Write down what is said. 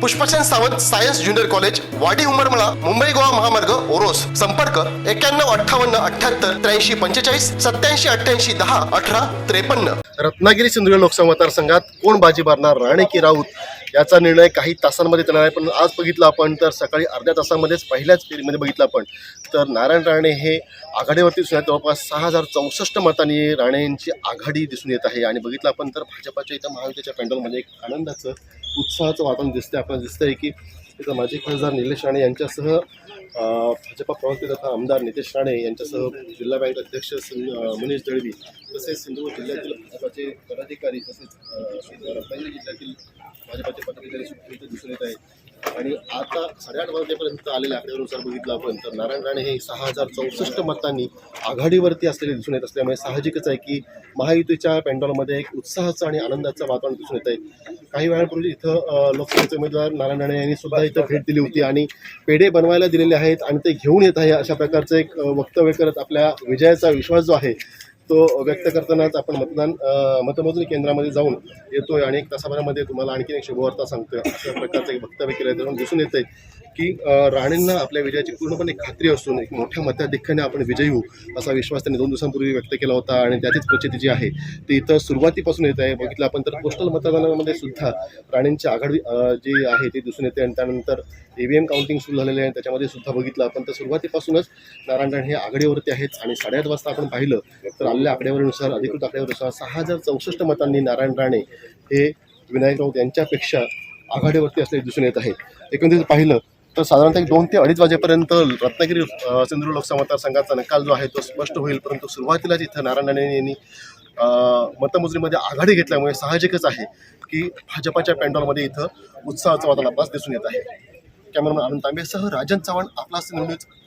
Pushpchand Sawant science junior college Wadi Umarmala Mumbai Goa महामार्ग ओरोस. संपर्क एक्क्याण्णव अठ्ठावन्न अठ्याहत्तर त्र्याऐंशी पंचेचाळीस सत्याऐंशी अठ्ठ्याऐंशी दहा अठरा त्रेपन्न. रत्नागिरी सिंधुदुर्ग लोकसभा मतदारसंघात कोण बाजी मारणार? राणे की राऊत याचा निर्णय काही तासांमध्ये येणार आहे. पण आज बघितलं आपण तर सकाळी अर्ध्या तासामध्येच पहिल्याच फेरीमध्ये बघितलं आपण तर नारायण राणे हे आघाडीवरती दिसून येत जवळपास सहा हजार चौसष्ट मतांनी राणेंची आघाडी दिसून येत आहे. आणि बघितलं आपण तर भाजपाच्या इथं महायुतीच्या पॅन्डलमध्ये एक आनंदाचं उत्साहाचं वातावरण दिसतंय. आपल्याला दिसतंय की इथं माजी खासदार निलेश राणे यांच्यासह भाजपा प्रवक्ते तथा आमदार नितेश राणे यांच्यासह जिल्हा बँक अध्यक्ष मनीष दळवी तसेच सिंधुदुर्ग जिल्ह्यातील भाजपाचे पदाधिकारी तसेच रत्नागिरी जिल्ह्यातील भाजपाचे पदाधिकारी दिसून येत आहेत. आणि आता साडेआठ वाजेपर्यंत आलेल्या आकडेनुसार बघितलं आपण तर नारायण राणे हे सहा हजार चौसष्ट मतांनी आघाडीवरती असलेले दिसून येत असल्यामुळे साहजिकच आहे की महायुतीच्या पॅन्डॉलमध्ये एक उत्साहाचं आणि आनंदाचं वातावरण दिसून येत आहे. काही वेळापूर्वी इथं लोकसभेचे उमेदवार नारायण राणे यांनी सुद्धा इथं भेट दिली होती आणि पेढे बनवायला दिलेले आहेत आणि ते घेऊन येत आहे अशा प्रकारचं एक वक्तव्य करत आपल्या विजयाचा विश्वास जो आहे तो व्यक्त करतानाच आपण मतदान मतमोजणी केंद्रामध्ये जाऊन येतोय आणि एक तासाभरामध्ये तुम्हाला आणखीन एक शुभवार्ता सांगतोय. अशा प्रकारचं एक वक्तव्य केलं आहे दिसून येतंय की राणेंना आपल्या विजयाची पूर्णपणे खात्री असून एक मोठ्या मताधिक्याने आपण विजयी होऊ असा विश्वास त्यांनी दोन दिवसांपूर्वी व्यक्त केला होता आणि त्याचीच प्रचिती जी आहे ती इथं सुरुवातीपासून येत आहे. बघितलं आपण तर पोस्टल मतदानामध्ये सुद्धा राणेंची आघाडी जी आहे ती दिसून येते आणि त्यानंतर ई व्ही एम काउंटिंग सुरू झालेलं आहे. त्याच्यामध्ये सुद्धा बघितलं आपण तर सुरुवातीपासूनच नारायण राणे हे आघाडीवरती आहेत आणि साडेआठ वाजता आपण पाहिलं तर आलेल्या आकडेवारीनुसार अधिकृत आकडेवारीनुसार सहा हजार चौसष्ट मतांनी नारायण राणे हे विनायक राऊत यांच्यापेक्षा आघाडीवरती असलेले दिसून येत आहे एकंदरीत पाहिलं तर साधारणतः एक दोन ते अडीच वाजेपर्यंत रत्नागिरी सिंधुदुर्ग लोकसभा मतदारसंघाचा निकाल जो आहे तो स्पष्ट होईल परंतु सुरुवातीलाच इथं नारायण राणे यांनी मतमोजणीमध्ये आघाडी घेतल्यामुळे साहजिकच आहे की भाजपाच्या पॅन्डॉलमध्ये इथं उत्साहाचा वातावरण आपल्यास दिसून येत आहे. कॅमेरामन आनंद तांबेसह राजन चव्हाण आपला न्यूज.